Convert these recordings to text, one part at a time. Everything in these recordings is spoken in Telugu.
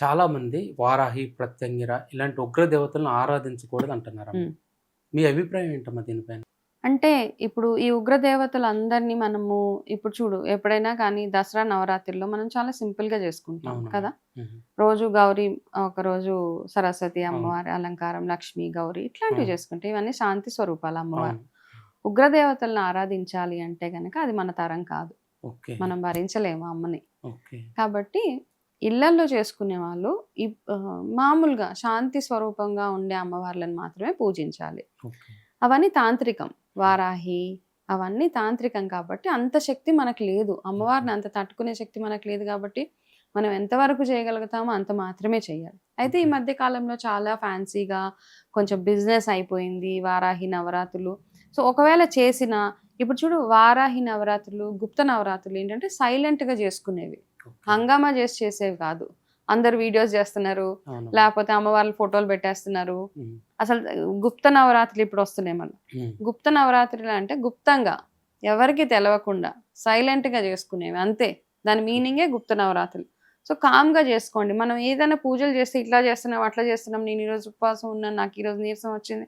చాలా మంది వారాహి ప్రత్యంగిర ఇలాంటి ఉగ్ర దేవతలను ఆరాధించకూడదు అంటున్నారు. మీ అభిప్రాయం ఏంటమ్మా దీనిపైన అంటే ఇప్పుడు ఈ ఉగ్ర దేవతలందరినీ మనము ఇప్పుడు చూడు ఎప్పుడైనా కానీ దసరా నవరాత్రిలో మనం చాలా సింపుల్గా చేసుకుంటాం. కదా. రోజు గౌరీ ఒక రోజు సరస్వతి అమ్మవారి అలంకారం లక్ష్మి గౌరీ ఇట్లాంటివి. చేసుకుంటే ఇవన్నీ శాంతి స్వరూపాలు అమ్మవారు. ఉగ్ర దేవతలను ఆరాధించాలి అంటే గనక అది మన తరం కాదు మనం భరించలేము అమ్మని కాబట్టి ఇళ్ళల్లో చేసుకునే వాళ్ళు మామూలుగా శాంతి స్వరూపంగా ఉండే అమ్మవార్లను మాత్రమే పూజించాలి. అవన్నీ తాంత్రికం. వారాహి అవన్నీ తాంత్రికం కాబట్టి అంత శక్తి మనకు లేదు. అమ్మవారిని అంత తట్టుకునే శక్తి మనకు లేదు కాబట్టి మనం ఎంతవరకు చేయగలుగుతామో అంత మాత్రమే చేయాలి. అయితే ఈ. మధ్య కాలంలో చాలా ఫ్యాన్సీగా కొంచెం బిజినెస్ అయిపోయింది వారాహి నవరాత్రులు. సో ఒకవేళ చేసిన ఇప్పుడు చూడు వారాహి నవరాత్రులు గుప్త నవరాత్రులు ఏంటంటే silent గా చేసుకునేవి. హంగామా చేసి చేసేవి కాదు. అందరు వీడియోస్ చేస్తున్నారు. లేకపోతే అమ్మవార్ల ఫోటోలు పెట్టేస్తున్నారు. అసలు గుప్త నవరాత్రులు ఇప్పుడు వస్తున్నాయి మళ్ళీ. గుప్త నవరాత్రులు అంటే గుప్తంగా ఎవరికి తెలవకుండా silent గా చేసుకునేవి అంతే. దాని మీనింగే గుప్త నవరాత్రులు. సో కామ్గా చేసుకోండి. మనం ఏదైనా పూజలు చేస్తే ఇట్లా చేస్తున్నాం అట్లా చేస్తున్నాం నేను ఈరోజు ఉపవాసం ఉన్నాను నాకు ఈరోజు నీరసం వచ్చింది.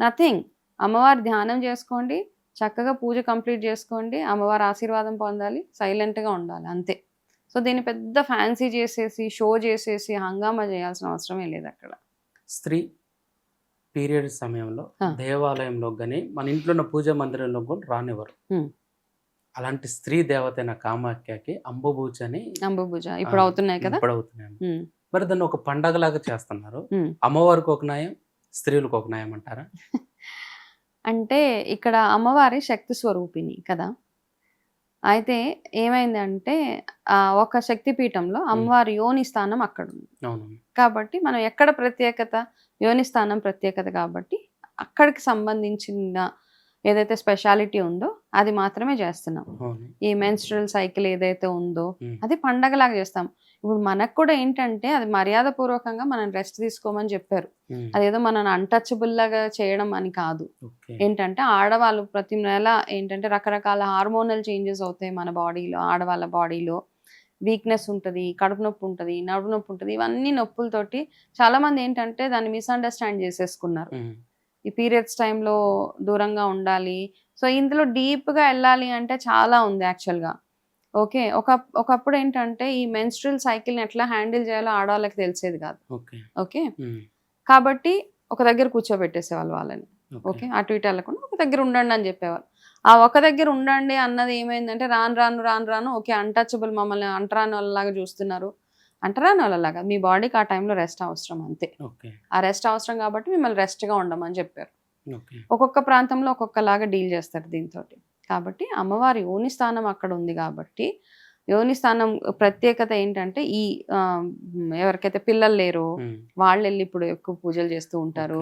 నథింగ్. అమ్మవారి ధ్యానం చేసుకోండి చక్కగా పూజ కంప్లీట్ చేసుకోండి అమ్మవారి ఆశీర్వాదం పొందాలి సైలెంట్గా ఉండాలి అంతే. సో దీన్ని పెద్ద ఫ్యాన్సీ చేసేసి షో చేసేసి హంగామా చేయాల్సిన అవసరమే లేదు అక్కడ స్త్రీ పీరియడ్ సమయంలో. దేవాలయంలో కానీ మన ఇంట్లో ఉన్న పూజా మందిరంలో కూడా రానివ్వరు. అలాంటి స్త్రీ దేవత అయిన కామాఖ్యకి అంబుబూచి అని అంబుభుజ ఇప్పుడు అవుతున్నాయి కదా ఇప్పుడు అవుతున్నాయి. మరి దాన్ని ఒక పండగలాగా చేస్తున్నారు. అమ్మవారికి ఒక న్యాయం స్త్రీలకు ఒక న్యాయం అంటారా అంటే ఇక్కడ అమ్మవారి శక్తి స్వరూపిణి కదా అయితే ఏమైందంటే ఆ ఒక శక్తి పీఠంలో అమ్మవారి యోని స్థానం అక్కడ ఉంది అవును కాబట్టి మనం ఎక్కడ ప్రత్యేకత? యోని స్థానం ప్రత్యేకత కాబట్టి అక్కడికి సంబంధించిన ఏదైతే స్పెషాలిటీ ఉందో అది మాత్రమే చేస్తున్నాం. ఈ మెన్స్ట్రల్ సైకిల్ ఏదైతే ఉందో. అది పండగలాగా చేస్తాం. ఇప్పుడు మనకు కూడా ఏంటంటే అది మర్యాద పూర్వకంగా మనం రెస్ట్ తీసుకోమని చెప్పారు. అదేదో మనం అన్టచబుల్ లాగా చేయడం అని కాదు. ఏంటంటే ఆడవాళ్ళు ప్రతి నెల ఏంటంటే రకరకాల హార్మోనల్ చేంజెస్ అవుతాయి మన బాడీలో ఆడవాళ్ళ బాడీలో. వీక్నెస్ ఉంటుంది కడుపు నొప్పి ఉంటుంది నడుపు నొప్పి ఉంటుంది ఇవన్నీ నొప్పులతోటి చాలా మంది ఏంటంటే దాన్ని మిస్అండర్స్టాండ్ చేసేసుకున్నారు. ఈ పీరియడ్స్ టైంలో దూరంగా ఉండాలి. సో ఇందులో డీప్గా వెళ్ళాలి అంటే చాలా ఉంది యాక్చువల్గా. ఓకే ఒక ఒకప్పుడు ఏంటంటే ఈ మెన్స్ట్రల్ సైకిల్ని ఎట్లా హ్యాండిల్ చేయాలో ఆడవాళ్ళకి తెలిసేది కాదు. ఓకే. కాబట్టి ఒక దగ్గర కూర్చోబెట్టేసేవాళ్ళు వాళ్ళని. ఓకే. అటు ఇటు వెళ్ళకుండా ఒక దగ్గర ఉండండి అని చెప్పేవారు ఆ ఒక దగ్గర ఉండండి అన్నది ఏమైందంటే రాను రాను రాను రాను ఓకే అన్టచబుల్ మమ్మల్ని అంటరాని వాళ్ళలాగా చూస్తున్నారు. అంటరాని వాళ్ళలాగా మీ బాడీకి ఆ టైంలో రెస్ట్ అవసరం అంతే. ఆ రెస్ట్ అవసరం కాబట్టి మిమ్మల్ని రెస్ట్గా ఉండమని చెప్పారు. ఒక్కొక్క ప్రాంతంలో ఒక్కొక్కలాగా డీల్ చేస్తారు దీంతో కాబట్టి అమ్మవారి యోని స్థానం అక్కడ ఉంది కాబట్టి యోని స్థానం ప్రత్యేకత ఏంటంటే ఈ ఎవరికైతే పిల్లలు లేరో. వాళ్ళు వెళ్ళి ఇప్పుడు ఎక్కువ పూజలు చేస్తూ ఉంటారు.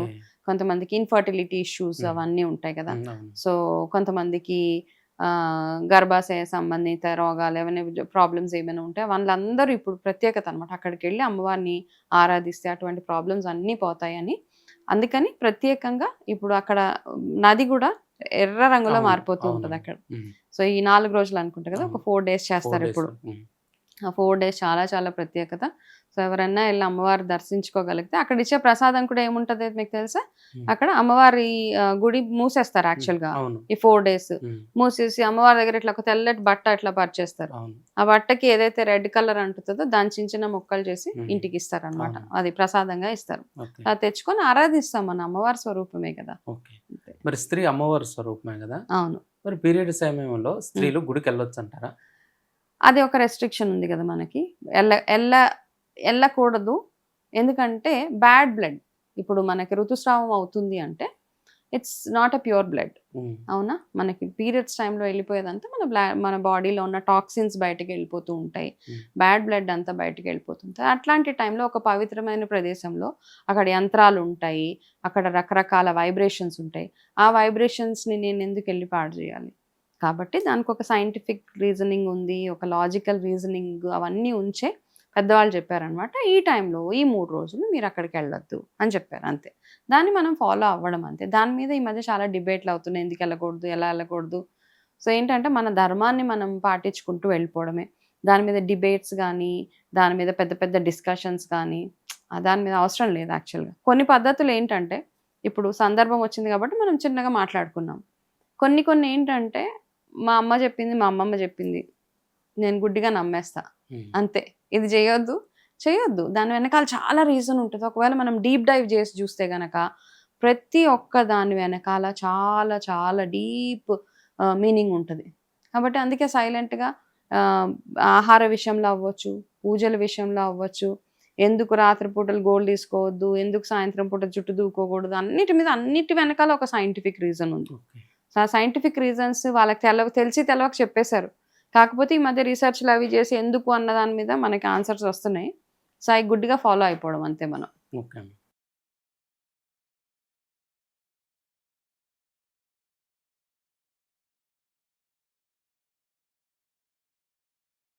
కొంతమందికి ఇన్ఫర్టిలిటీ ఇష్యూస్. అవన్నీ ఉంటాయి కదా. సో కొంతమందికి గర్భాశయ సంబంధిత రోగాలు ఏమైనా ప్రాబ్లమ్స్ ఏమైనా ఉంటే వాళ్ళందరూ ఇప్పుడు ప్రత్యేకత అనమాట అక్కడికి వెళ్ళి అమ్మవారిని ఆరాధిస్తే అటువంటి ప్రాబ్లమ్స్ అన్నీ పోతాయని అందుకని ప్రత్యేకంగా ఇప్పుడు అక్కడ నది కూడా ఎర్ర రంగులో మారిపోతూ. ఉంటుంది అక్కడ. సో ఈ నాలుగు రోజులు అనుకుంటా కదా ఒక. ఫోర్ డేస్ చేస్తారు. ఇప్పుడు. ఆ ఫోర్ డేస్ చాలా చాలా ప్రత్యేకత. సో ఎవరన్నా వెళ్ళి అమ్మవారు దర్శించుకోగలిగితే అక్కడ ఇచ్చే ప్రసాదం కూడా ఏముంటది మీకు తెలుసా. అక్కడ అమ్మవారి గుడి మూసేస్తారు యాక్చువల్గా ఈ ఫోర్ డేస్. మూసేసి అమ్మవారి దగ్గర ఇట్లా ఒక తెల్లటి బట్ట ఇట్లా పరిచేస్తారు. ఆ బట్టకి ఏదైతే రెడ్ కలర్ అంటుతుందో దాని చిన్న చిన్న ముక్కలు చేసి. ఇంటికి ఇస్తారు అనమాట. అది ప్రసాదంగా ఇస్తారు. అది తెచ్చుకొని ఆరాధిస్తాం మన అమ్మవారి స్వరూపమే కదా. మరి స్త్రీ అమ్మవారి స్వరూపమే కదా? అవును. మరి పీరియడ్ సమయంలో స్త్రీలు గుడికి వెళ్ళొచ్చు అంటారా అది ఒక రెస్ట్రిక్షన్ ఉంది కదా మనకి. ఎల్ల ఎల్ల వెళ్ళకూడదు ఎందుకంటే బ్యాడ్ బ్లడ్ ఇప్పుడు మనకి ఋతుస్రావం అవుతుంది అంటే it's not a pure blood. అవునా? మనకి పీరియడ్స్ టైంలో వెళ్ళిపోయేదంతా మన బ్లా మన బాడీలో ఉన్న టాక్సిన్స్ బయటకు వెళ్ళిపోతూ ఉంటాయి. బ్యాడ్ బ్లడ్ అంతా బయటకు వెళ్ళిపోతుంటాయి అట్లాంటి టైంలో ఒక పవిత్రమైన ప్రదేశంలో అక్కడ యంత్రాలు ఉంటాయి. అక్కడ రకరకాల వైబ్రేషన్స్ ఉంటాయి. ఆ వైబ్రేషన్స్ని నేను ఎందుకు వెళ్ళి పాడు చేయాలి? కాబట్టి దానికి ఒక సైంటిఫిక్ రీజనింగ్ ఉంది ఒక లాజికల్ రీజనింగ్ అవన్నీ ఉంచే పెద్దవాళ్ళు చెప్పారనమాట ఈ టైంలో ఈ మూడు రోజులు మీరు అక్కడికి వెళ్ళొద్దు అని చెప్పారు అంతే. దాన్ని మనం ఫాలో అవ్వడం అంతే. దాని మీద ఈ మధ్య చాలా డిబేట్లు అవుతున్నాయి ఎందుకు వెళ్ళకూడదు ఎలా వెళ్ళకూడదు. సో ఏంటంటే మన ధర్మాన్ని మనం పాటించుకుంటూ వెళ్ళిపోవడమే. దాని మీద డిబేట్స్ కానీ దాని మీద పెద్ద పెద్ద డిస్కషన్స్ కానీ దాని మీద అవసరం లేదు యాక్చువల్గా కొన్ని పద్ధతులు ఏంటంటే ఇప్పుడు సందర్భం వచ్చింది కాబట్టి మనం చిన్నగా మాట్లాడుకున్నాం. కొన్ని కొన్ని ఏంటంటే మా అమ్మ చెప్పింది మా అమ్మమ్మ చెప్పింది. నేను గుడ్డిగా నమ్మేస్తా. అంతే. ఇది చేయొద్దు చేయొద్దు. దాని వెనకాల చాలా రీజన్ ఉంటుంది. ఒకవేళ మనం డీప్ డైవ్ చేసి చూస్తే గనక ప్రతి ఒక్క దాని వెనకాల చాలా చాలా డీప్ మీనింగ్ ఉంటుంది. కాబట్టి అందుకే సైలెంట్గా ఆహార విషయంలో అవ్వచ్చు పూజల విషయంలో అవ్వచ్చు. ఎందుకు రాత్రి పూటలు గోల్డ్ తీసుకోవద్దు? ఎందుకు సాయంత్రం పూట జుట్టు దూకోకూడదు? అన్నిటి మీద అన్నిటి వెనకాల ఒక సైంటిఫిక్ రీజన్ ఉంది. సైంటిఫిక్ రీజన్స్ వాళ్ళకి తెల తెలిసి తెలవక చెప్పేశారు. కాకపోతే ఈ మధ్య రీసెర్చ్లు అవి చేసి ఎందుకు అన్న దాని మీద మనకి ఆన్సర్స్ వస్తున్నాయి. సో అవి గుడ్గా ఫాలో అయిపోవడం అంతే మనం. ఓకే